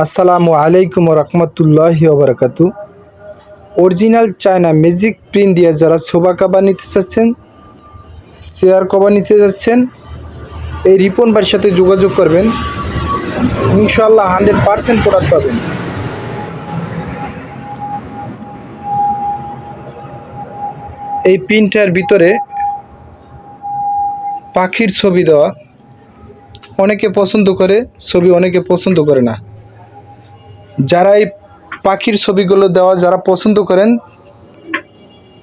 আসসালামু আলাইকুম রহমতুল্লাহ ওবরাকাতু অরিজিনাল চায়না ম্যাজিক প্রিন্ট দিয়ে যারা শোভা কাবার নিতে চাচ্ছেন, শেয়ার কভার নিতে যাচ্ছেন এই রিপন ভাইয়ের সাথে যোগাযোগ করবেন। ইনশাল্লাহ হান্ড্রেড পারসেন্ট প্রোডাক্ট পাবেন। এই প্রিন্টার ভিতরে পাখির ছবি দেওয়া। অনেকে পছন্দ করে, ছবি অনেকে পছন্দ করে না। যারা এই পাখির ছবিগুলো দেওয়া যারা পছন্দ করেন,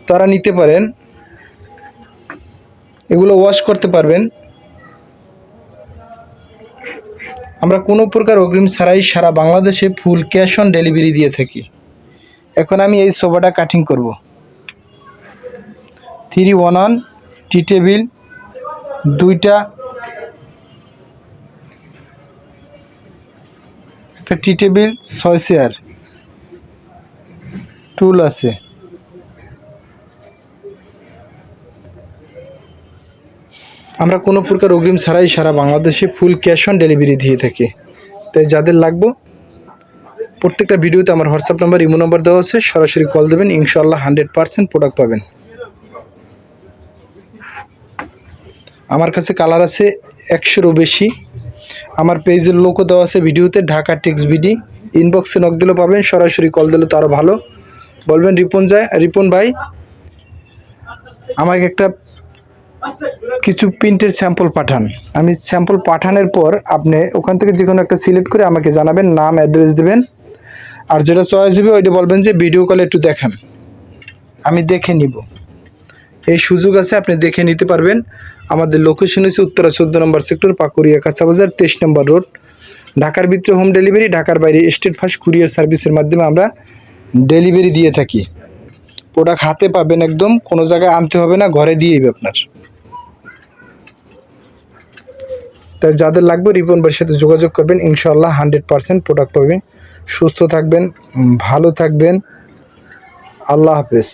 তারা নিতে পারেন। এগুলো ওয়াশ করতে পারবেন। আমরা কোনো প্রকার অগ্রিম ছাড়াই সারা বাংলাদেশে ফুল ক্যাশ অন ডেলিভারি দিয়ে থাকি। এখন আমি এই সোফাটা কাটিং করব। Three one one tea table দুইটা একটা টি টেবিল, ছয় চেয়ার। টুল আছে। আমরা কোনো প্রকার অগ্রিম ছাড়াই সারা বাংলাদেশে ফুল ক্যাশ অন ডেলিভারি দিয়ে থাকি। তাই যাদের লাগবো, প্রত্যেকটা ভিডিওতে আমার হোয়াটসঅ্যাপ নাম্বার, ইমো নাম্বার দেওয়া আছে, সরাসরি কল দেবেন ইনশাল্লাহ হান্ড্রেড পারসেন্ট প্রোডাক্ট পাবেন। আমার কাছে কালার আছে একশোরও বেশি। আমার পেজের লোকও দেওয়া আছে ভিডিওতে, ঢাকা টেক্স বিডি। ইনবক্সে নক দিলেও পাবেন, সরাসরি কল দিলে তো আরও ভালো। বলবেন, রিপন যায়, রিপন ভাই, আমাকে একটা কিছু প্রিন্টের স্যাম্পল পাঠান। আমি স্যাম্পল পাঠানোর পর আপনি ওখান থেকে যে কোনো একটা সিলেক্ট করে আমাকে জানাবেন, নাম অ্যাড্রেস দেবেন। আর যেটা চয়েস হবে ওইটা বলবেন যে ভিডিও কলে একটু দেখান। আমি দেখে নিব। এই সুযোগ আছে, আপনি দেখে নিতে পারবেন। আমাদের লোকেশন হচ্ছে উত্তরা চোদ্দ নম্বর সেক্টর পাকুড়িয়া কাঁচাবাজার, তেইশ নম্বর রোড ঢাকার ভিতরে হোম ডেলিভারি ঢাকার বাইরে স্টেট ফার্স্ট কুরিয়ার সার্ভিসের মাধ্যমে আমরা ডেলিভারি দিয়ে থাকি। প্রোডাক্ট হাতে পাবেন একদম, কোনো জায়গায় আনতে হবে না, ঘরে দিয়ে দেবে আপনার। তাই যাদের লাগবে, রিপন সাথে যোগাযোগ করবেন ইনশাল্লাহ হান্ড্রেড পারসেন্ট প্রোডাক্ট পাবেন। সুস্থ থাকবেন, ভালো থাকবেন। আল্লাহ হাফেজ।